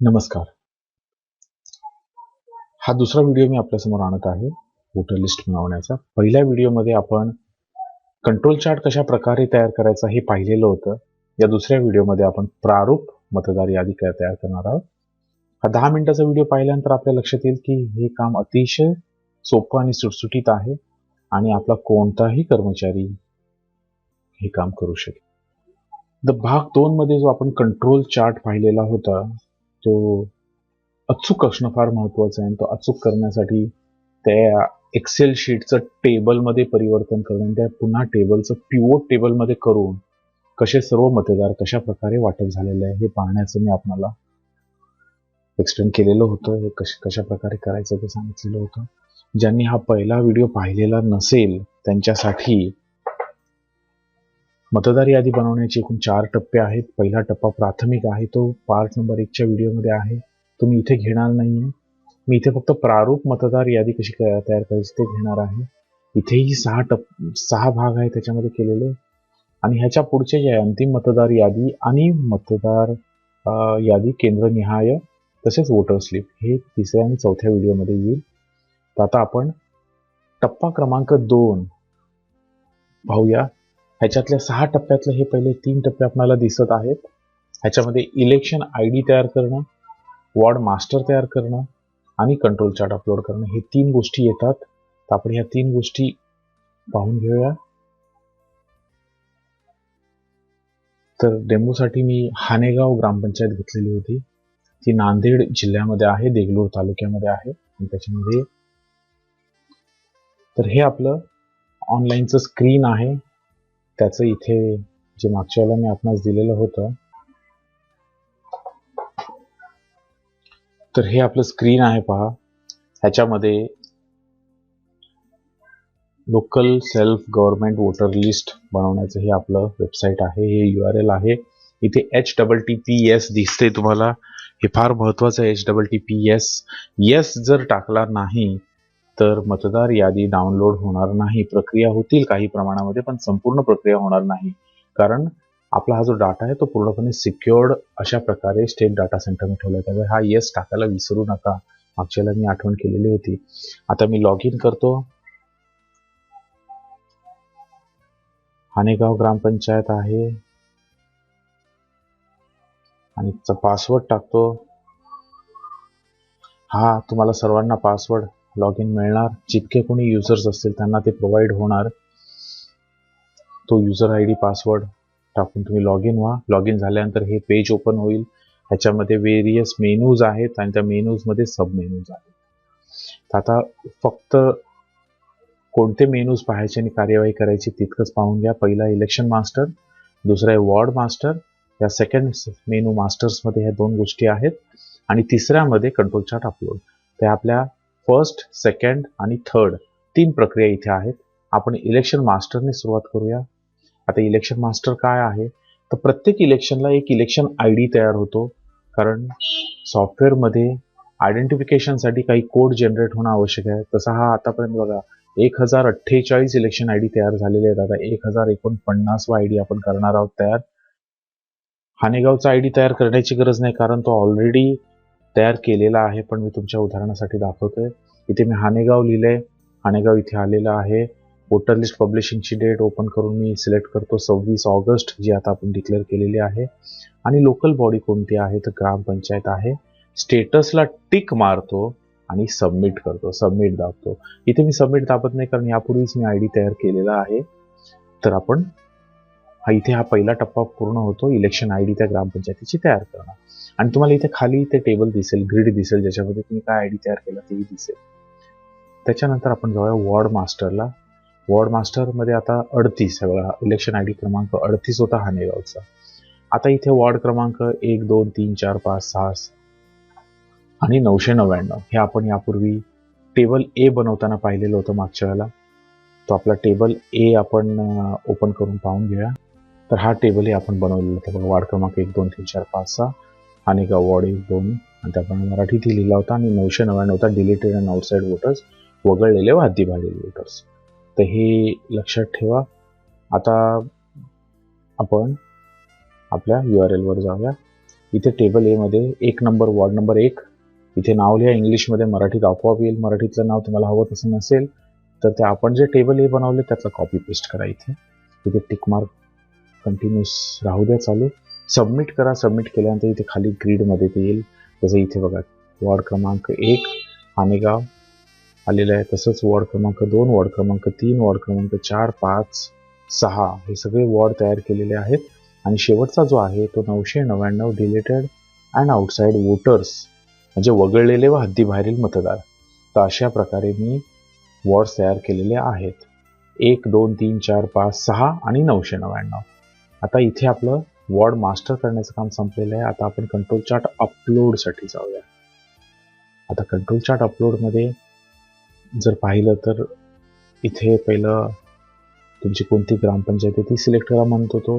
नमस्कार. हा दुसरा व्हिडिओ मी आपल्यासमोर आणत आहे. वोटर लिस्ट मिळवण्याचा. पहिल्या व्हिडिओमध्ये आपण कंट्रोल चार्ट कशा प्रकारे तयार करायचा हे पाहिलेलं होतं. या दुसऱ्या व्हिडिओमध्ये आपण प्रारूप मतदार यादी काय तयार करणार आहोत. हा दहा मिनिटाचा व्हिडिओ पाहिल्यानंतर आपल्या लक्षात येईल की हे काम अतिशय सोपं आणि सुटसुटीत आहे आणि आपला कोणताही कर्मचारी हे काम करू शकेल. द भाग दोन मध्ये जो आपण कंट्रोल चार्ट पाहिलेला होता तो अचूक असणं फार महत्वाचं आहे आणि तो अचूक करण्यासाठी त्या एक्सेल शीटचं टेबलमध्ये परिवर्तन करून आणि त्या पुन्हा टेबलचं पिवोट टेबलमध्ये करून कसे सर्व मतदार कशा प्रकारे वाटप झालेले आहे हे पाहण्याचं मी आपणाला एक्सप्लेन केलेलं होतं. हे कश कशा प्रकारे करायचं ते सांगितलेलं होतं. ज्यांनी हा पहिला व्हिडिओ पाहिलेला नसेल त्यांच्यासाठी मतदार यादी बनवण्याचे एकूण चार टप्पे आहेत. पहिला टप्पा प्राथमिक आहे. तो पार्ट नंबर एकच्या व्हिडिओमध्ये आहे. तो मी इथे घेणार नाहीये. मी इथे फक्त प्रारूप मतदार यादी कशी तयार करायची ते घेणार आहे. इथेही सहा टप सहा भाग आहे त्याच्यामध्ये केलेले. आणि ह्याच्या पुढचे जे आहे अंतिम मतदार यादी आणि मतदार यादी केंद्रनिहाय तसेच वोटर स्लिप हे तिसऱ्या आणि चौथ्या व्हिडिओमध्ये येईल. तर आता आपण टप्पा क्रमांक दोन पाहूया. ह्याच्यातल्या सहा टप्प्यातले हे पहिले तीन टप्पे आपल्याला दिसत आहेत. ह्याच्यामध्ये इलेक्शन आय डी तयार करणं वॉर्ड मास्टर तयार करणं आणि कंट्रोल चार्ट अपलोड करणं. हे तीन गोष्टी येतात. तर आपण ह्या तीन गोष्टी पाहून घेऊया. तर डेमोसाठी मी हानेगाव ग्रामपंचायत घेतलेली होती. ती नांदेड जिल्ह्यामध्ये आहे देगलूर तालुक्यामध्ये आहे आणि त्याच्यामध्ये तर हे आपलं ऑनलाईनचं स्क्रीन आहे. त्याचं इथे जे मागच्या वेळेला मी आपणास दिलेलं होतं तर हे आपलं स्क्रीन आहे पहा. ह्याच्यामध्ये local self government voter list बनवण्याचं हे आपलं वेबसाईट आहे हे यू आर एल आहे. इथे H double T P S दिसते तुम्हाला. हे फार महत्वाचं आहे H double T P S S जर टाकला नाही तर मतदार यादी डाउनलोड होणार नाही. प्रक्रिया होतील काही प्रमाणामध्ये पण संपूर्ण प्रक्रिया होणार नाही. कारण आपला हा जो डाटा आहे तो पूर्णपणे सिक्युअर्ड अशा प्रकारे स्टेट डाटा सेंटरने ठेवला त्यामुळे हा येस टाकायला विसरू नका. मागच्याला मी आठवण केलेली होती. आता मी लॉग इन करतो. हानेगाव ग्रामपंचायत आहे. आणि पासवर्ड टाकतो. हा तुम्हाला सर्वांना पासवर्ड लॉग इन मिळणार. जितके कोणी युजर्स असतील त्यांना ते प्रोव्हाइड होणार. तो युजर आय डी पासवर्ड टाकून तुम्ही लॉग इन व्हा. लॉग इन झाल्यानंतर हे पेज ओपन होईल. ह्याच्यामध्ये वेरियस मेनूज आहेत आणि त्या मेनूजमध्ये सब मेनूज आहेत. आता फक्त कोणते मेनूज पाहायचे आणि कार्यवाही करायची तितकंच पाहून घ्या. पहिला इलेक्शन मास्टर दुसरा आहे वॉर्ड मास्टर या सेकंड मेनू मास्टर्समध्ये ह्या दोन गोष्टी आहेत. आणि तिसऱ्यामध्ये कंट्रोल चार्ट अपलोड ते आपल्या फर्स्ट सेकंड आणि थर्ड तीन प्रक्रिया इथे आहेत. आपण इलेक्शन मास्टरने सुरुवात करूया. आता इलेक्शन मास्टर काय आहे? तर प्रत्येक इलेक्शनला एक इलेक्शन आय डी तयार होतो. कारण सॉफ्टवेअरमध्ये आयडेंटिफिकेशनसाठी काही कोड जनरेट होणं आवश्यक आहे. तसा हा आतापर्यंत बघा एक हजार अठ्ठेचाळीस इलेक्शन आय डी तयार झालेले आहेत. आता एक हजार एकोणपन्नासवा आय डी आपण करणार आहोत तयार. हानेगावचा आय डी तयार करण्याची गरज नाही कारण तो ऑलरेडी तयार केलेला आहे पण मी तुमच्या उदाहरणासाठी दाखवतोय. इथे मी हानेगाव लिहिलंय. हानेगाव इथे आलेलं आहे. वोटर लिस्ट पब्लिशिंगची डेट ओपन करून मी सिलेक्ट करतो. सव्वीस ऑगस्ट जी आता आपण डिक्लेअर केलेली आहे. आणि लोकल बॉडी कोणती आहे? तर ग्रामपंचायत आहे. स्टेटसला टिक मारतो आणि सबमिट करतो. सबमिट दाबतो. इथे मी सबमिट दाबत नाही कारण यापूर्वीच मी आय डी तयार केलेला आहे. तर आपण हा इथे हा पहिला टप्पा पूर्ण होतो. इलेक्शन आय डी त्या ग्रामपंचायतीची तयार करणं आणि तुम्हाला इथे खाली ते टेबल दिसेल ग्रिड दिसेल ज्याच्यामध्ये तुम्ही काय आय डी तयार केला तेही दिसेल. त्याच्यानंतर आपण जाऊया वॉर्ड मास्टरला वॉर्ड मास्टरमध्ये आता अडतीस सगळा इलेक्शन आय डी क्रमांक अडतीस होता हानेगावचा. आता इथे वॉर्ड क्रमांक एक दोन तीन चार पाच सहा आणि नऊशे नव्याण्णव. हे आपण यापूर्वी टेबल ए बनवताना पाहिलेलं होतं मागच्या वेळेला. तो आपला टेबल ए आपण ओपन करून पाहून घेऊया. तर हा टेबल आपण बनवलेला होता बघा वार्ड क्रमांक एक दोन तीन चार पाच सहा. आणि का एक दोन आणि त्याप्रमाणे मराठीतही लिहिला होता आणि नऊशे नव्याण्णवचा डिलीटेड अँड आउटसाईड वोटर्स वगळलेले व हद्दीबाहेरील वोटर्स तर हे लक्षात ठेवा. आता आपण आपल्या यू आर एलवर जाऊया. इथे टेबल एमध्ये एक नंबर वॉर्ड नंबर एक. इथे नाव लिहा. इंग्लिशमध्ये मराठीत आपोआप येईल मराठीतलं नाव तुम्हाला हवं तसं नसेल तर ते आपण जे टेबल ए बनवले त्याचं कॉपी पेस्ट करा इथे. इथे टिकमार्क कंटिन्युअस राहू द्या चालू. सबमिट करा सबमिट केल्यानंतर इथे खाली ग्रीडमध्ये ते येईल. जसं इथे बघा वॉर्ड क्रमांक एक हानेगाव आलेलं आहे तसंच वॉर्ड क्रमांक दोन वॉर्ड क्रमांक तीन वॉर्ड क्रमांक चार पाच सहा हे सगळे वॉर्ड तयार केलेले आहेत. आणि शेवटचा जो आहे तो नऊशे नव्याण्णव डिलेटेड अँड आउटसाईड वोटर्स म्हणजे वगळलेले व हद्दीबाहेरील मतदार. तर अशा प्रकारे मी वॉर्ड्स तयार केलेले आहेत. एक दोन तीन चार पाच सहा आणि नऊशे नव्याण्णव. आता इथे आपलं वॉर्ड मास्टर करण्याचं काम संपलेलं आहे. आता आपण कंट्रोल चार्ट अपलोडसाठी जाऊया. आता कंट्रोल चार्ट अपलोडमध्ये जर पाहिलं तर इथे पहिलं तुमची कोणती ग्रामपंचायत आहे ती सिलेक्ट करा म्हणतो तो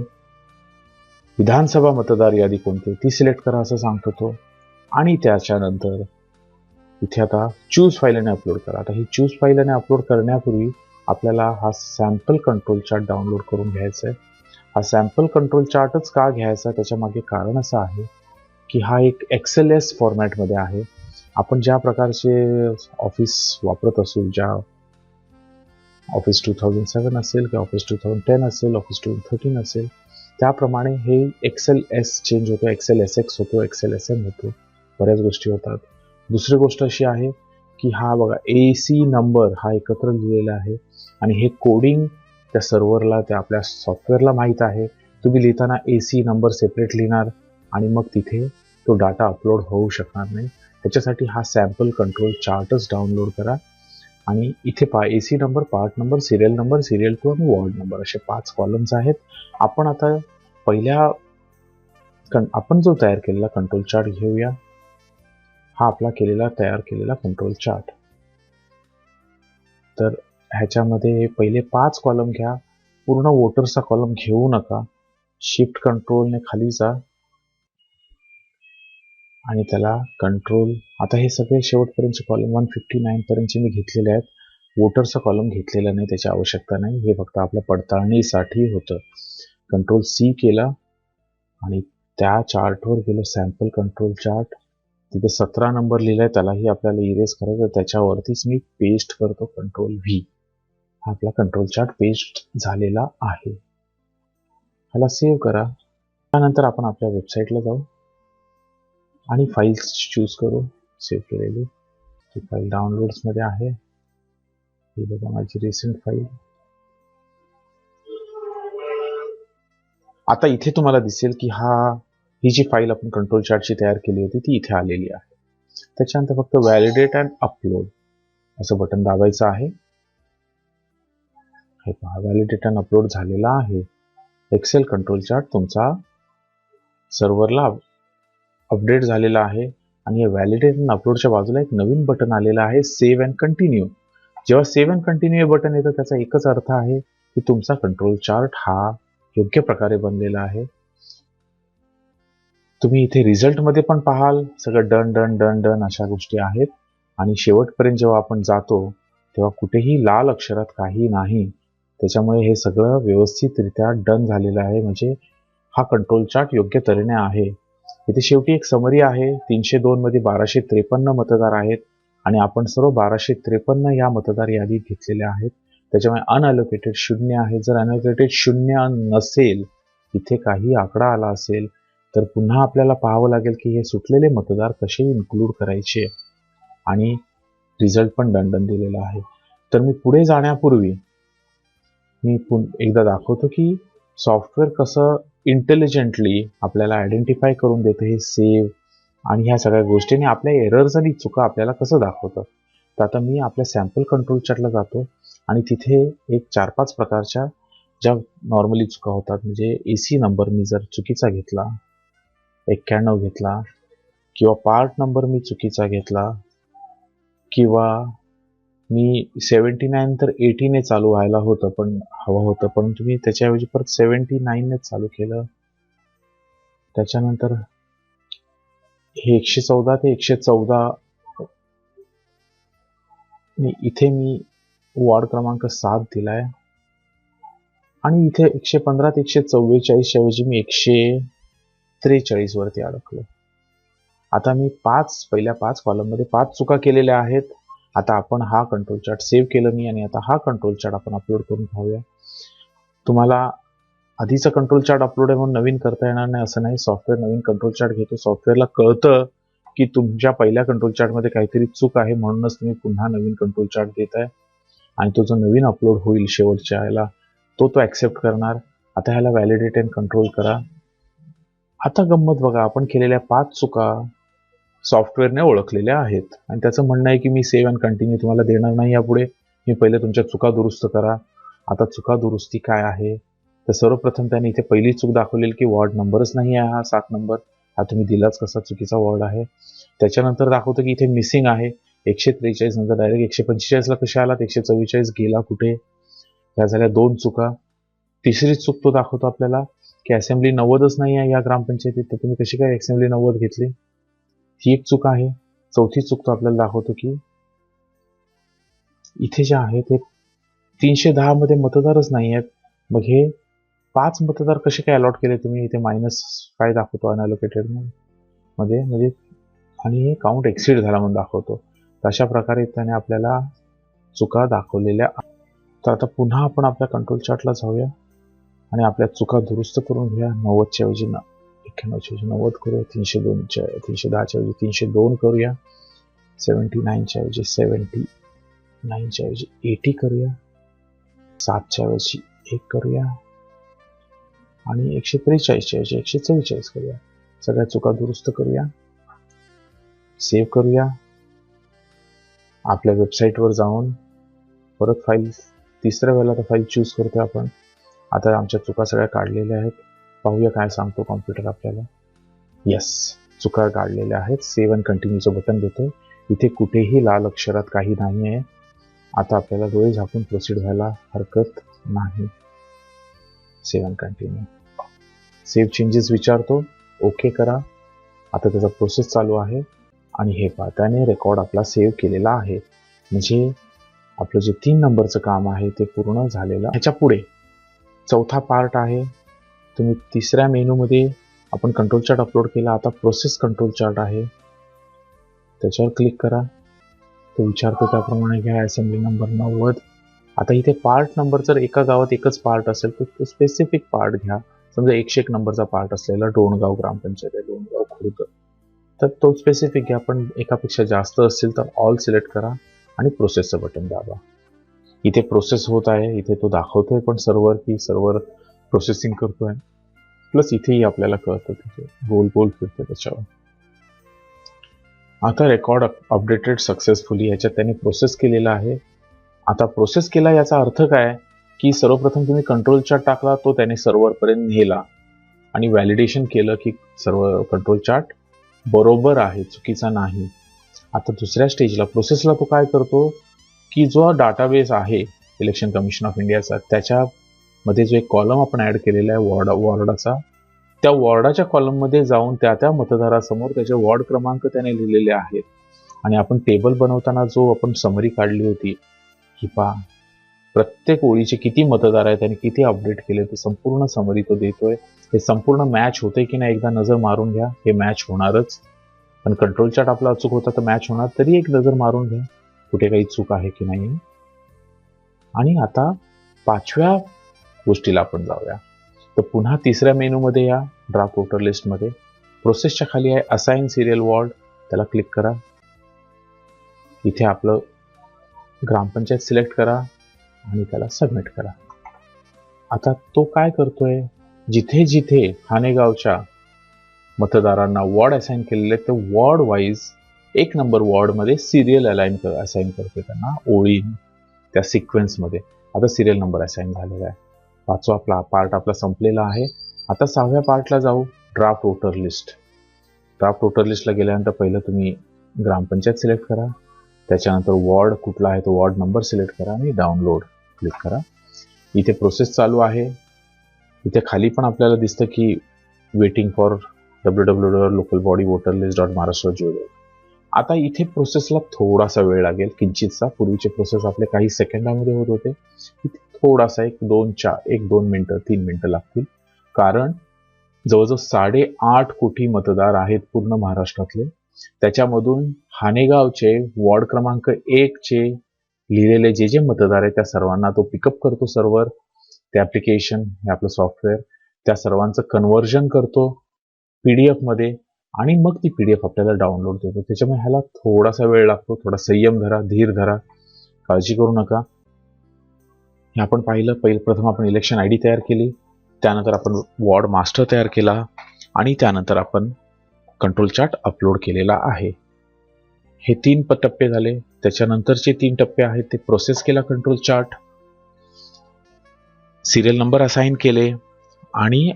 विधानसभा मतदार यादी कोणती ती सिलेक्ट करा असं सांगतो तो आणि त्याच्यानंतर इथे आता चूज फाईलने अपलोड करा. आता ही चूज फाईलने अपलोड करण्यापूर्वी आपल्याला हा सॅम्पल कंट्रोल चार्ट डाउनलोड करून घ्यायचा आहे. हा सॅम्पल कंट्रोल चार्टच का घ्यायचा? त्याच्यामागे कारण असं आहे की हा एक एक्सेल एस फॉर्मॅटमध्ये आहे. आपण ज्या प्रकारचे ऑफिस वापरत असू ज्या ऑफिस टू थाउजंड सेवन असेल किंवा ऑफिस टू थाउजंड टेन असेल ऑफिस टू थर्टीन असेल त्याप्रमाणे हे एक्सेल एस चेंज होतो एक्सेल एस एक्स होतो एक्सेल एस एम होतो. बऱ्याच गोष्टी होतात. दुसरी गोष्ट अशी आहे की हा बघा ए सी नंबर हा एकत्र लिहिलेला आहे आणि हे कोडिंग त्या सर्व्हरला त्या आपल्या सॉफ्टवेअरला माहीत आहे. तुम्ही लिहिताना ए सी नंबर सेपरेट लिहिणार आणि मग तिथे तो डाटा अपलोड होऊ शकणार नाही. त्याच्यासाठी हा सॅम्पल कंट्रोल चार्टच डाउनलोड करा आणि इथे पा A C number part number serial number serial two आणि वॉर्ड नंबर असे पाच कॉलम्स आहेत. आपण आता पहिल्या कं आपण जो तयार केलेला कंट्रोल चार्ट घेऊया. हा आपला केलेला तयार केलेला कंट्रोल चार्ट तर ह्याच्यामध्ये पहिले पाच कॉलम घ्या. पूर्ण वोटर्सचा कॉलम घेऊ नका. शिफ्ट कंट्रोलने खाली जा. आणि त्याला कंट्रोल आता हे सगळे शेवटपर्यंतचे कॉलम वन फिफ्टी नाईनपर्यंतचे मी घेतलेले आहेत. वोटरचा कॉलम घेतलेला नाही त्याची आवश्यकता नाही. हे फक्त आपल्या पडताळणीसाठी होतं. कंट्रोल सी केला. आणि त्या चार्टवर गेलो सॅम्पल कंट्रोल चार्ट तिथे सतरा नंबर लिहिलाय त्यालाही आपल्याला इरेज करायचं त्याच्यावरतीच मी पेस्ट करतो कंट्रोल व्ही आपला कंट्रोल चार्ट पेस्ट झालेला आहे. ह्याला सेव्ह करा. त्यानंतर आपण आपल्या वेबसाईटला जाऊ आणि फाईल्स चूज करू. सेव्ह केलेली. ती फाईल डाउनलोड्समध्ये आहे. ही बघा माझी रिसेंट फाईल आता इथे तुम्हाला दिसेल की हा ही जी फाईल आपण कंट्रोल चार्टची तयार केली होती ती इथे आलेली आहे. त्याच्यानंतर फक्त व्हॅलिडेट अँड अपलोड असं बटन दाबायचं आहे. हे पहा व्हॅलिडेट अपलोड झालेला आहे. एक्सेल कंट्रोल चार्ट तुमचा सर्व्हरला अपडेट झालेला आहे. आणि या व्हॅलिडेट अपलोडच्या बाजूला एक नवीन बटन आलेलं आहे सेव्ह अँड कंटिन्यू जेव्हा सेव्ह अँड कंटिन्यू हे बटन येतं त्याचा एकच अर्थ आहे की तुमचा कंट्रोल चार्ट हा योग्य प्रकारे बनलेला आहे. तुम्ही इथे रिझल्टमध्ये पण पाहाल सगळं डन डन डन डन अशा गोष्टी आहेत. आणि शेवटपर्यंत जेव्हा आपण जातो तेव्हा कुठेही लाल अक्षरात काही नाही. त्याच्यामुळे हे सगळं व्यवस्थितरित्या डन झालेलं आहे. म्हणजे हा कंट्रोल चार्ट योग्य तऱ्हेने आहे. इथे शेवटी एक समरी आहे. तीनशे दोन मध्ये बाराशे त्रेपन्न मतदार आहेत आणि आपण सर्व बाराशे त्रेपन्न या मतदार यादीत घेतलेल्या आहेत. त्याच्यामुळे अनअलोकेटेड शून्य आहे. जर अनअलोकेटेड शून्य नसेल इथे काही आकडा आला असेल तर पुन्हा आपल्याला पाहावं लागेल की हे सुटलेले मतदार कसे इन्क्लूड करायचे. आणि रिझल्ट पण दंडन दिलेला आहे. तर मी पुढे जाण्यापूर्वी मी एकदा दाखवतो की सॉफ्टवेअर कसं इंटेलिजंटली आपल्याला आयडेंटिफाय करून देतं हे सेव्ह आणि ह्या सगळ्या गोष्टींनी आपल्या एरर्स आणि चुका आपल्याला कसं दाखवतं. तर आता मी आपल्या सॅम्पल कंट्रोल चार्टला जातो आणि तिथे एक चार पाच प्रकारच्या ज्या नॉर्मली चुका होतात म्हणजे ए सी नंबर मी जर चुकीचा घेतला एक्क्याण्णव घेतला किंवा पार्ट नंबर मी चुकीचा घेतला किंवा मी सेवन्टी नाईन तर एटीने चालू व्हायला होतं पण हवं होतं. परंतु मी त्याच्याऐवजी परत सेवन्टी नाईननेच चालू केलं. त्याच्यानंतर हे एकशे चौदा ते एकशे चौदा इथे मी वॉर्ड क्रमांक सात दिलाय. आणि इथे एकशे पंधरा ते एकशे चव्वेचाळीस ऐवजी मी एकशे त्रेचाळीस वरती अडकलो. आता मी पाच पहिल्या पाच कॉलममध्ये पाच चुका केलेल्या आहेत. आता आपण हा कंट्रोल चार्ट सेव्ह केलं मी आणि आता हा कंट्रोल चार्ट आपण अपलोड करून पाहूया. तुम्हाला आधीचा कंट्रोल चार्ट अपलोड आहे म्हणून नवीन करता येणार नाही असं नाही. सॉफ्टवेअर नवीन कंट्रोल चार्ट घेतो. सॉफ्टवेअरला कळतं की तुमच्या पहिल्या कंट्रोल चार्टमध्ये काहीतरी चूक आहे म्हणूनच तुम्ही पुन्हा नवीन कंट्रोल चार्ट देत आहे आणि तो जो नवीन अपलोड होईल शेवटच्या याला तो तो ॲक्सेप्ट करणार. आता ह्याला व्हॅलिडेट अँड कंट्रोल करा. आता गंमत बघा. आपण केलेल्या पाच चुका सॉफ्टवेअरने ओळखलेल्या आहेत. आणि त्याचं म्हणणं आहे की मी सेव्ह अँड कंटिन्यू तुम्हाला देणार नाही यापुढे. मी पहिले तुमच्या चुका दुरुस्त करा. आता चुका दुरुस्ती काय आहे? तर सर्वप्रथम त्याने इथे पहिली चूक दाखवलेली की वॉर्ड नंबरच नाही आहे हा सात नंबर हा तुम्ही दिलाच कसा चुकीचा वॉर्ड आहे? त्याच्यानंतर दाखवतो की इथे मिसिंग आहे. एकशे त्रेचाळीस नंतर डायरेक्ट एकशे पंचेचाळीसला कशा आलात? एकशे चव्वेचाळीस गेला कुठे? ह्या झाल्या दोन चुका. तिसरी चूक तो दाखवतो आपल्याला की असेंब्ली नव्वदच नाही आहे या ग्रामपंचायतीत. तर तुम्ही कशी काय असेंब्ली नव्वद घेतली? ही एक चूक आहे. चौथी चूक तो आपल्याला दाखवतो की इथे जे आहे ते तीनशे दहा मध्ये मतदारच नाही आहेत. मग हे पाच मतदार कसे काय अलॉट केले तुम्ही? इथे मायनस काय दाखवतो अनअलोकेटेडमध्ये म्हणजे आणि हे काउंट एक्सिड झाला म्हणून दाखवतो. अशा प्रकारे त्याने आपल्याला चुका दाखवलेल्या तर आता पुन्हा आपण आपल्या कंट्रोल चार्टला जाऊया. आणि आपल्या चुका दुरुस्त करून घ्या नव्वदच्या ऐवजी न नव्वद करूया तीनशे दोनच्या तीनशे दहाच्या ऐवजी तीनशे दोन करूया सेवन्टी नाईनच्या ऐवजी सेवन्टी नाईनच्या ऐवजी एटी करूया सातच्या ऐवजी एक करूया आणि एकशे त्रेचाळीसच्या ऐवजी एकशे चव्वेचाळीस करूया सगळ्या चुका दुरुस्त करूया सेव्ह करूया आपल्या वेबसाईटवर जाऊन परत फाईल तिसऱ्या वेळेला तर फाईल चूज करतो आपण आता आमच्या चुका सगळ्या काढलेल्या आहेत पाहूया काय सांगतो कॉम्प्युटर आपल्याला. येस चुका काढलेल्या आहेत. सेव्ह अँड कंटिन्यूचं बटन देतो इथे कुठेही लाल अक्षरात काही नाही आहे आता आपल्याला डोळे झाकून प्रोसीड व्हायला हरकत नाही. Save and continue save changes विचारतो. ओके करा. आता त्याचा प्रोसेस चालू आहे. आणि हे पहा त्याने रेकॉर्ड आपला सेव्ह केलेला आहे. म्हणजे आपलं जे तीन नंबरचं काम आहे ते पूर्ण झालेलं ह्याच्या पुढे चौथा पार्ट आहे. तुम्ही तिसऱ्या मेनूमध्ये आपण कंट्रोल चार्ट अपलोड केला. आता प्रोसेस कंट्रोल चार्ट आहे. त्याच्यावर क्लिक करा. तो विचारतो त्याप्रमाणे घ्या असेंब्ली नंबर नव्वद. आता इथे पार्ट नंबर जर एका गावात एकच पार्ट असेल तर तो स्पेसिफिक पार्ट घ्या. समजा एकशे एक नंबरचा पार्ट असलेला डोणगाव ग्रामपंचायत आहे डोणगाव खुर्द. तर तो स्पेसिफिक घ्या. पण एकापेक्षा जास्त असतील तर ऑल सिलेक्ट करा आणि प्रोसेसचं बटन दाबा. इथे प्रोसेस होत आहे. इथे तो दाखवतोय पण सर्वर की सर्वर प्रोसेसिंग करतोय. प्लस इथेही आपल्याला कळतं तिथे गोल गोल फिरते त्याच्यावर. आता रेकॉर्ड अपडेटेड सक्सेसफुली याच्यात त्याने प्रोसेस केलेला आहे. आता प्रोसेस केला याचा अर्थ काय? की सर्वप्रथम तुम्ही कंट्रोल चार्ट टाकला तो त्याने सर्व्हरपर्यंत नेला. आणि व्हॅलिडेशन केलं की सर्व कंट्रोल चार्ट बरोबर आहे चुकीचा नाही. आता दुसऱ्या स्टेजला प्रोसेसला तो काय करतो? की जो डाटाबेस आहे इलेक्शन कमिशन ऑफ इंडियाचा त्याच्या मध्ये जो एक कॉलम आपण ऍड केलेला आहे वॉर्ड वॉर्डाचा त्या वॉर्डाच्या कॉलममध्ये जाऊन त्या त्या मतदारासमोर त्याचे वॉर्ड क्रमांक त्याने लिहिलेले आहेत. आणि आपण टेबल बनवताना जो आपण समरी काढली होती की पा प्रत्येक ओळीचे किती मतदार आहेत आणि किती अपडेट केले ते संपूर्ण समरी तो देतोय. हे संपूर्ण मॅच होते की नाही एकदा नजर मारून घ्या. हे मॅच होणारच. पण कंट्रोल चार्ट आपला अचूक होता तर मॅच होणार तरी एक नजर मारून घ्या. कुठे काही चूक आहे की नाही. आणि आता पाचव्या गोष्टीला आपण जाऊया. तर पुन्हा तिसऱ्या मेनूमध्ये या ड्राफ्ट वोटर लिस्टमध्ये प्रोसेसच्या खाली आहे असाइन सिरियल वॉर्ड त्याला क्लिक करा. इथे आपलं ग्रामपंचायत सिलेक्ट करा आणि त्याला सबमिट करा. आता तो काय करतोय? जिथे जिथे हानेगावच्या मतदारांना वॉर्ड असाइन केलेले ते वॉर्ड वाईज एक नंबर वॉर्डमध्ये सिरियल अलाइन कर असाइन करते त्यांना ओळी त्या सिक्वेन्समध्ये आता सिरियल नंबर असाइन झालेला आहे. पाचवा आपला पार्ट आपला संपलेला आहे. आता सहाव्या पार्टला जाऊ. Draft voter list draft voter लिस्टला गेल्यानंतर पहिलं तुम्ही ग्रामपंचायत सिलेक्ट करा. त्याच्यानंतर वॉर्ड कुठला आहे तो वॉर्ड नंबर सिलेक्ट करा आणि डाउनलोड क्लिक करा. इथे प्रोसेस चालू आहे. इथे खाली पण आपल्याला दिसतं की waiting for W W W local body voter list dot Maharashtra geo आता इथे प्रोसेसला थोडासा वेळ लागेल. किंचितचा पूर्वीचे प्रोसेस आपले काही सेकंदामध्ये होत होते. इथे थोडासा एक दोन चार एक दोन मिनटं तीन मिनटं लागतील. कारण जवळजवळ साडेआठ कोटी मतदार आहेत पूर्ण महाराष्ट्रातले. त्याच्यामधून हानेगावचे वॉर्ड क्रमांक एक चे लिहिलेले जे जे मतदार आहेत त्या सर्वांना तो पिकअप करतो सर्व्हर ते ॲप्लिकेशन हे आपलं सॉफ्टवेअर त्या सर्वांचं कन्व्हर्जन करतो पी डी एफमध्ये आणि मग ती पीडीएफ आपल्याला डाउनलोड देतो. त्याच्यामुळे ह्याला थोडासा वेळ लागतो थोडा संयम धरा धीर धरा. काळजी करू नका. आपण पाहिलं पहिलं प्रथम आपण इलेक्शन आय डी तयार केली त्यानंतर आपण वॉर्ड मास्टर तयार केला आणि त्यानंतर आपण कंट्रोल चार्ट अपलोड केलेला आहे. हे तीन प- टप्पे झाले. त्याच्यानंतरचे तीन टप्पे आहेत ते प्रोसेस केला control chart serial number assign केले आणि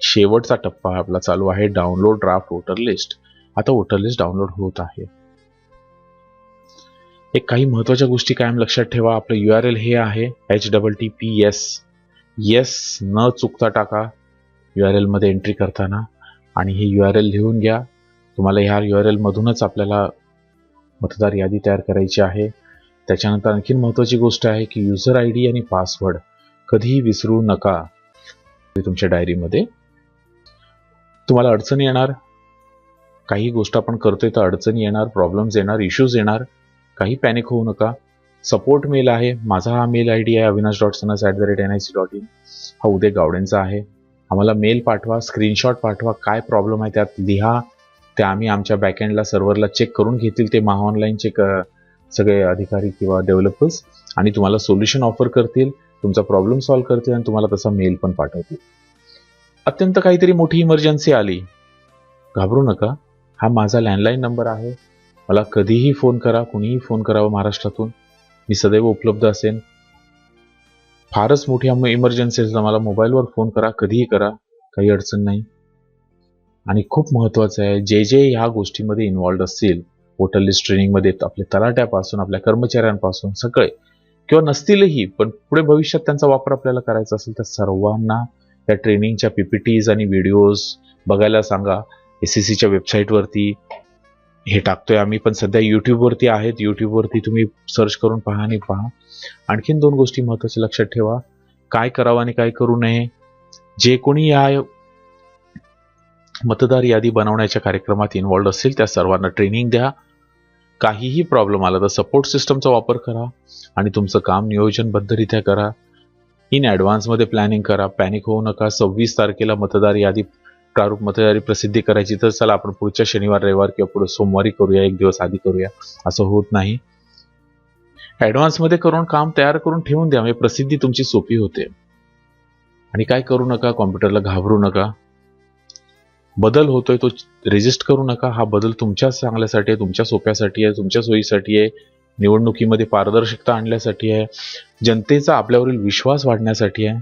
शेवटचा टप्पा आपला चालू आहे डाउनलोड ड्राफ्ट वोटर लिस्ट आता वोटर लिस्ट डाउनलोड होत आहे. एक काही महत्त्वाच्या गोष्टी कायम लक्षात ठेवा. आपलं यू आर एल हे आहे H double T P S yes न चुकता टाका यू आर एलमध्ये एंट्री करताना. आणि हे यू आर एल लिहून घ्या. तुम्हाला ह्या यू आर एलमधूनच आपल्याला मतदार यादी तयार करायची आहे. त्याच्यानंतर आणखीन महत्त्वाची गोष्ट आहे की युजर आय डी आणि पासवर्ड कधीही विसरू नका. तुमच्या डायरीमध्ये तुम्हाला अडचणी येणार. काही गोष्ट आपण करतोय तर अडचणी येणार प्रॉब्लेम्स येणार इश्यूज येणार. काही पॅनिक होऊ नका. सपोर्ट मेल आहे. माझा हा मेल आय डी आहे Avinash dot Sanas at the rate N I C dot in हा उदय गावडेंचा आहे. आम्हाला मेल पाठवा स्क्रीनशॉट पाठवा. काय प्रॉब्लेम आहे त्यात लिहा. ते आम्ही आमच्या बॅकएंडला सर्व्हरला चेक करून घेतील. ते महा ऑनलाईनचे क- सगळे अधिकारी किंवा डेव्हलपर्स आणि तुम्हाला सोल्युशन ऑफर करतील. तुमचा प्रॉब्लेम सॉल्व्ह करतील आणि तुम्हाला तसा मेल पण पाठवतील. अत्यंत काहीतरी मोठी इमर्जन्सी आली. घाबरू नका. हा माझा लँडलाईन नंबर आहे. मला कधीही फोन करा कुणीही फोन करावा महाराष्ट्रातून. मी सदैव उपलब्ध असेन. फारच मोठी इमर्जन्सी असेल मला मोबाईलवर फोन करा कधीही करा. काही अडचण नाही. आणि खूप महत्वाचं आहे जे जे ह्या गोष्टीमध्ये इन्वॉल्ड असतील वोटर लिस्ट ट्रेनिंगमध्ये आपल्या तलाट्यापासून आपल्या कर्मचाऱ्यांपासून सगळे किंवा नसतीलही पण पुढे भविष्यात त्यांचा वापर आपल्याला करायचा असेल तर सर्वांना त्या ट्रेनिंगच्या पीपीटीज आणि व्हिडिओज बघायला सांगा. एस सी सीच्या वेबसाईटवरती हे टाकतोय आम्ही पण सध्या युट्यूबवरती आहेत. युट्यूबवरती तुम्ही सर्च करून पहा आणि पहा. आणखीन दोन गोष्टी महत्त्वाच्या लक्षात ठेवा. काय करावं आणि काय करू नये. जे कोणी या मतदार यादी बनवण्याच्या कार्यक्रमात इन्वॉल्ड असतील त्या सर्वांना ट्रेनिंग द्या. काहीही प्रॉब्लेम आला तर सपोर्ट सिस्टमचा वापर करा आणि तुमचं काम नियोजनबद्धरित्या करा. इन ॲडव्हान्समध्ये प्लॅनिंग करा. पॅनिक होऊ नका. सव्वीस तारखेला मतदार यादी प्रारूप मतदारी प्रसिद्धी करायची तर चला आपण पुढच्या शनिवार रविवार किंवा पुढे सोमवारी करूया एक दिवस आधी करूया. असं होत नाही. ॲडव्हान्समध्ये करून काम तयार करून ठेवून द्या. म्हणजे प्रसिद्धी तुमची सोपी होते. आणि काय करू नका? कॉम्प्युटरला घाबरू नका. बदल होतोय तो रेजिस्ट करू नका. हा बदल तुमच्या चांगल्यासाठी आहे तुमच्या सोप्यासाठी आहे तुमच्या सोयीसाठी आहे. निवडणुकीमध्ये पारदर्शकता आणण्यासाठी आहे. जनतेचा आपल्यावरील विश्वास वाढण्यासाठी आहे.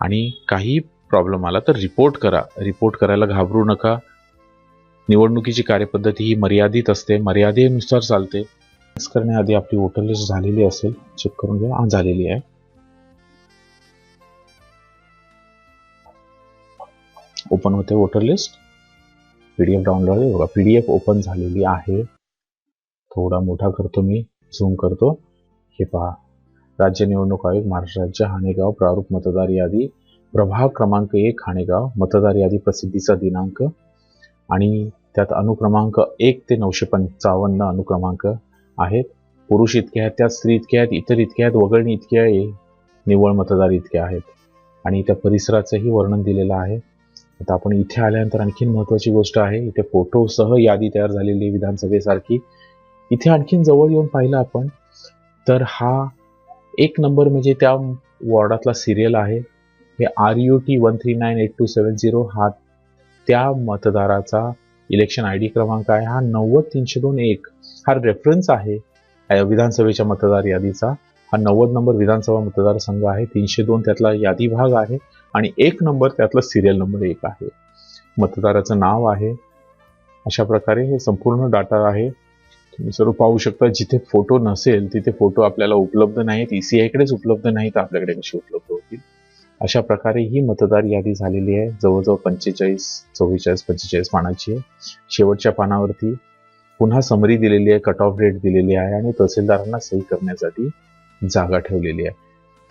आणि काही प्रॉब्लेम आला तर रिपोर्ट करा. रिपोर्ट करायला घाबरू नका. निवडणुकीची कार्यपद्धती ही मर्यादित असते. मर्यादेनुसार चालते. करण्याआधी आपली वोटर लिस्ट झालेली असेल चेक करून घ्या. हा झालेली आहे. ओपन होते वोटर लिस्ट पीडीएफ डाउनलोड आहे. बघा पीडीएफ ओपन झालेली आहे. थोडा मोठा करतो मी. झूम करतो. हे पहा. राज्य निवडणूक आयोग महाराष्ट्र राज्य हाणेगाव प्रारूप मतदार यादी. प्रभाग क्रमांक एक खाणेगाव मतदार यादी प्रसिद्धीचा दिनांक आणि त्यात अनुक्रमांक एक ते नऊशे पंचावन्न अनुक्रमांक आहेत. पुरुष इतके आहेत त्यात स्त्री इतके आहेत इतर इतके आहेत वगळणी इतके आहे निव्वळ मतदार इतके आहेत. आणि त्या परिसराचंही वर्णन दिलेलं आहे. आता आपण इथे आल्यानंतर आणखीन महत्वाची गोष्ट आहे. इथे फोटोसह यादी तयार झालेली आहे विधानसभेसारखी. इथे आणखीन जवळ येऊन पाहिलं आपण तर हा एक नंबर म्हणजे त्या वॉर्डातला सिरियल आहे. हे R U T one three nine eight two seven zero हा त्या मतदाराचा इलेक्शन आय डी क्रमांक आहे. हा नव्वद तीनशे दोन एक. हा रेफरन्स आहे विधानसभेच्या मतदार यादीचा. हा नव्वद नंबर विधानसभा मतदारसंघ आहे. तीनशे दोन त्यातला यादी भाग आहे आणि एक नंबर त्यातला सिरियल नंबर एक आहे. मतदाराचं नाव आहे. अशा प्रकारे हे संपूर्ण डाटा आहे. तुम्ही सर्व पाहू शकता जिथे फोटो नसेल तिथे फोटो आपल्याला उपलब्ध नाहीत. ईसीआय कडेच उपलब्ध नाहीत. तर आपल्याकडे कसे उपलब्ध होतील? अशा प्रकारे ही मतदार यादी झालेली आहे. जवळजवळ पंचेचाळीस चव्वेचाळीस पंचेचाळीस पानाची आहे. शेवटच्या पानावरती पुन्हा समरी दिलेली आहे कट ऑफ डेट दिलेली आहे आणि तहसीलदारांना सही करण्यासाठी जागा ठेवलेली आहे.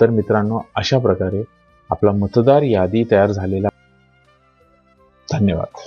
तर मित्रांनो अशा प्रकारे आपला मतदार यादी तयार झालेला धन्यवाद.